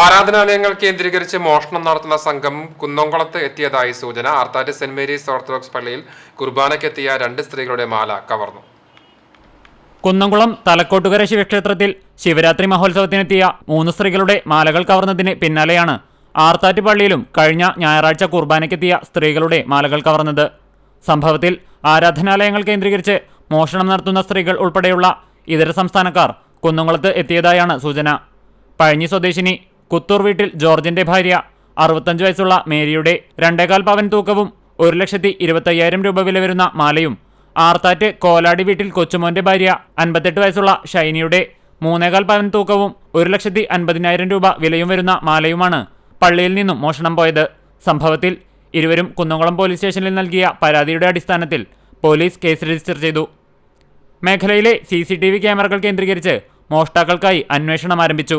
ആരാധനാലയങ്ങൾ കേന്ദ്രീകരിച്ച് മോഷണം നടത്തുന്ന സംഘം കുന്നംകുളത്ത് എത്തിയതായി സൂചന. ആർത്താറ്റ് സെന്റ് മേരീസ് ഓർത്തഡോക്സ് പള്ളിയിൽ കുർബാനയ്ക്കെത്തിയ രണ്ട് സ്ത്രീകളുടെ മാല കവർന്നു. കുന്നംകുളം തലക്കോട്ടുകര ശിവക്ഷേത്രത്തിൽ ശിവരാത്രി മഹോത്സവത്തിനെത്തിയ മൂന്ന് സ്ത്രീകളുടെ മാലകൾ കവർന്നതിന് പിന്നാലെയാണ് ആർത്താറ്റ് പള്ളിയിലും കഴിഞ്ഞ ഞായറാഴ്ച കുർബാനയ്ക്കെത്തിയ സ്ത്രീകളുടെ മാലകൾ കവർന്നത്. സംഭവത്തിൽ ആരാധനാലയങ്ങൾ കേന്ദ്രീകരിച്ച് മോഷണം നടത്തുന്ന സ്ത്രീകൾ ഉൾപ്പെടെയുള്ള ഇതര സംസ്ഥാനക്കാർ കുന്നംകുളത്ത് എത്തിയതായാണ് സൂചന. പഴഞ്ഞി സ്വദേശിനി കുത്തൂർ വീട്ടിൽ ജോർജിന്റെ ഭാര്യ. അറുപത്തഞ്ച് വയസ്സുള്ള മേരിയുടെ രണ്ടേകാൽ പവൻ തൂക്കവും ഒരു ലക്ഷത്തി ഇരുപത്തയ്യായിരം രൂപ വില വരുന്ന മാലയും. ആർത്താറ്റ് കോലാടി വീട്ടിൽ കൊച്ചുമോന്റെ ഭാര്യ അൻപത്തെട്ട് വയസ്സുള്ള ഷൈനിയുടെ മൂന്നേകാൽ പവൻ തൂക്കവും ഒരു ലക്ഷത്തി അൻപതിനായിരം രൂപ വിലയും വരുന്ന മാലയുമാണ് പള്ളിയിൽ നിന്നും മോഷണം പോയത്. സംഭവത്തിൽ ഇരുവരും കുന്നംകുളം പോലീസ് സ്റ്റേഷനിൽ നൽകിയ പരാതിയുടെ അടിസ്ഥാനത്തിൽ പോലീസ് കേസ് രജിസ്റ്റർ ചെയ്തു. മേഖലയിലെ സി സി ടി വി ക്യാമറകൾ കേന്ദ്രീകരിച്ച് മോഷ്ടാക്കൾക്കായി അന്വേഷണം ആരംഭിച്ചു.